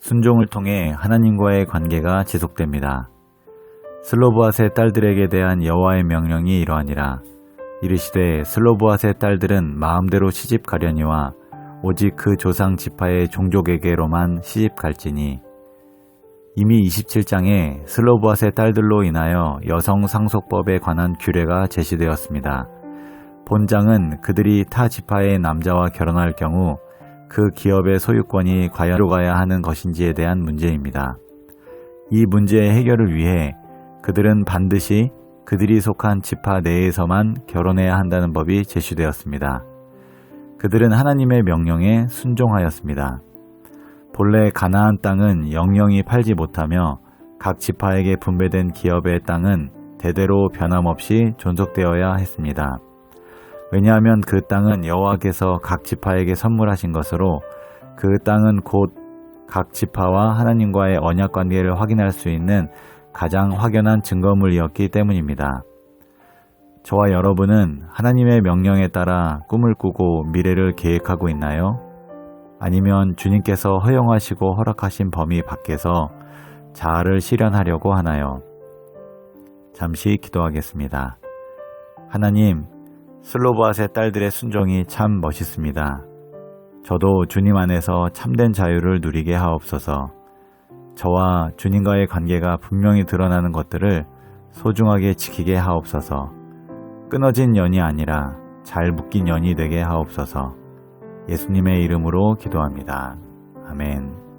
순종을 통해 하나님과의 관계가 지속됩니다. 슬로브앗의 딸들에게 대한 여호와의 명령이 이러하니라. 이르시되 슬로브앗의 딸들은 마음대로 시집 가려니와 오직 그 조상 지파의 종족에게로만 시집 갈지니 이미 27장에 슬로브앗의 딸들로 인하여 여성 상속법에 관한 규례가 제시되었습니다. 본장은 그들이 타 지파의 남자와 결혼할 경우 그 기업의 소유권이 과연 가야 하는 것인지에 대한 문제입니다. 이 문제의 해결을 위해 그들은 반드시 그들이 속한 지파 내에서만 결혼해야 한다는 법이 제시되었습니다. 그들은 하나님의 명령에 순종하였습니다. 본래 가나안 땅은 영영이 팔지 못하며 각 지파에게 분배된 기업의 땅은 대대로 변함없이 존속되어야 했습니다. 왜냐하면 그 땅은 여호와께서 각 지파에게 선물하신 것으로 그 땅은 곧 각 지파와 하나님과의 언약 관계를 확인할 수 있는 가장 확연한 증거물이었기 때문입니다. 저와 여러분은 하나님의 명령에 따라 꿈을 꾸고 미래를 계획하고 있나요? 아니면 주님께서 허용하시고 허락하신 범위 밖에서 자아를 실현하려고 하나요? 잠시 기도하겠습니다. 하나님, 슬로브앗의 딸들의 순종이 참 멋있습니다. 저도 주님 안에서 참된 자유를 누리게 하옵소서. 저와 주님과의 관계가 분명히 드러나는 것들을 소중하게 지키게 하옵소서. 끊어진 연이 아니라 잘 묶인 연이 되게 하옵소서. 예수님의 이름으로 기도합니다. 아멘.